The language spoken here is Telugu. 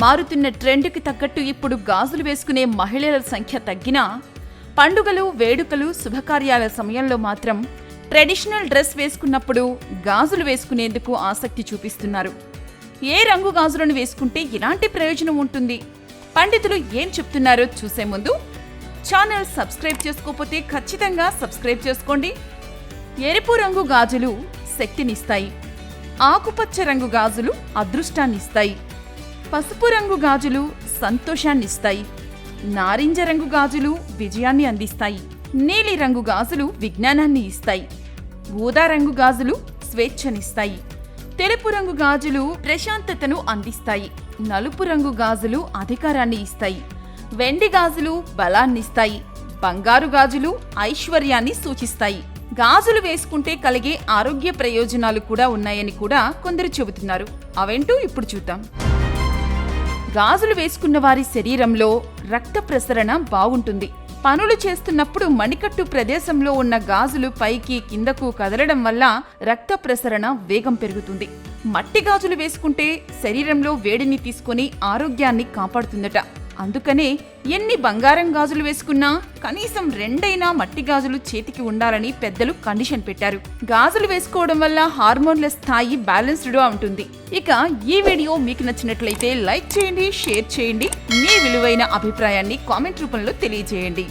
మారుతున్న ట్రెండ్కి తగ్గట్టు ఇప్పుడు గాజులు వేసుకునే మహిళల సంఖ్య తగ్గినా పండుగలు వేడుకలు శుభకార్యాల సమయంలో మాత్రం ట్రెడిషనల్ డ్రెస్ వేసుకున్నప్పుడు గాజులు వేసుకునేందుకు ఆసక్తి చూపిస్తున్నారు. ఏ రంగు గాజులను వేసుకుంటే ఎలాంటి ప్రయోజనం ఉంటుంది? పండితులు ఏం చెప్తున్నారో చూసే ముందు ఛానల్ సబ్స్క్రైబ్ చేసుకోకపోతే ఖచ్చితంగా సబ్స్క్రైబ్ చేసుకోండి. ఎరుపు రంగు గాజులు శక్తినిస్తాయి. ఆకుపచ్చ రంగు గాజులు అదృష్టాన్నిస్తాయి. పసుపు రంగు గాజులు సంతోషాన్నిస్తాయి. నారింజ రంగు గాజులు విజయాన్ని అందిస్తాయి. నీలి రంగు గాజులు విజ్ఞానాన్ని ఇస్తాయి. ఊదా రంగు గాజులు స్వేచ్ఛనిస్తాయి. తెలుపు రంగు గాజులు ప్రశాంతతను అందిస్తాయి. నలుపు రంగు గాజులు అధికారాన్ని ఇస్తాయి. వెండి గాజులు బలాన్నిస్తాయి. బంగారు గాజులు ఐశ్వర్యాన్ని సూచిస్తాయి. గాజులు వేసుకుంటే కలిగే ఆరోగ్య ప్రయోజనాలు కూడా ఉన్నాయని కూడా కొందరు చెబుతున్నారు. అవేంటో ఇప్పుడు చూద్దాం. గాజులు వేసుకున్న వారి శరీరంలో రక్త ప్రసరణ బాగుంటుంది. పనులు చేస్తున్నప్పుడు మణికట్టు ప్రదేశంలో ఉన్న గాజులు పైకి కిందకు కదలడం వల్ల రక్త ప్రసరణ వేగం పెరుగుతుంది. మట్టి గాజులు వేసుకుంటే శరీరంలో వేడిని తీసుకొని ఆరోగ్యాన్ని కాపాడుతుందట. అందుకనే ఎన్ని బంగారం గాజులు వేసుకున్నా కనీసం రెండైనా మట్టి గాజులు చేతికి ఉండాలని పెద్దలు కండిషన్ పెట్టారు. గాజులు వేసుకోవడం వల్ల హార్మోన్ల స్థాయి బ్యాలెన్స్డ్గా ఉంటుంది. ఇక ఈ వీడియో మీకు నచ్చినట్లయితే లైక్ చేయండి షేర్ చేయండి. మీ విలువైన అభిప్రాయాన్ని కామెంట్ రూపంలో తెలియజేయండి.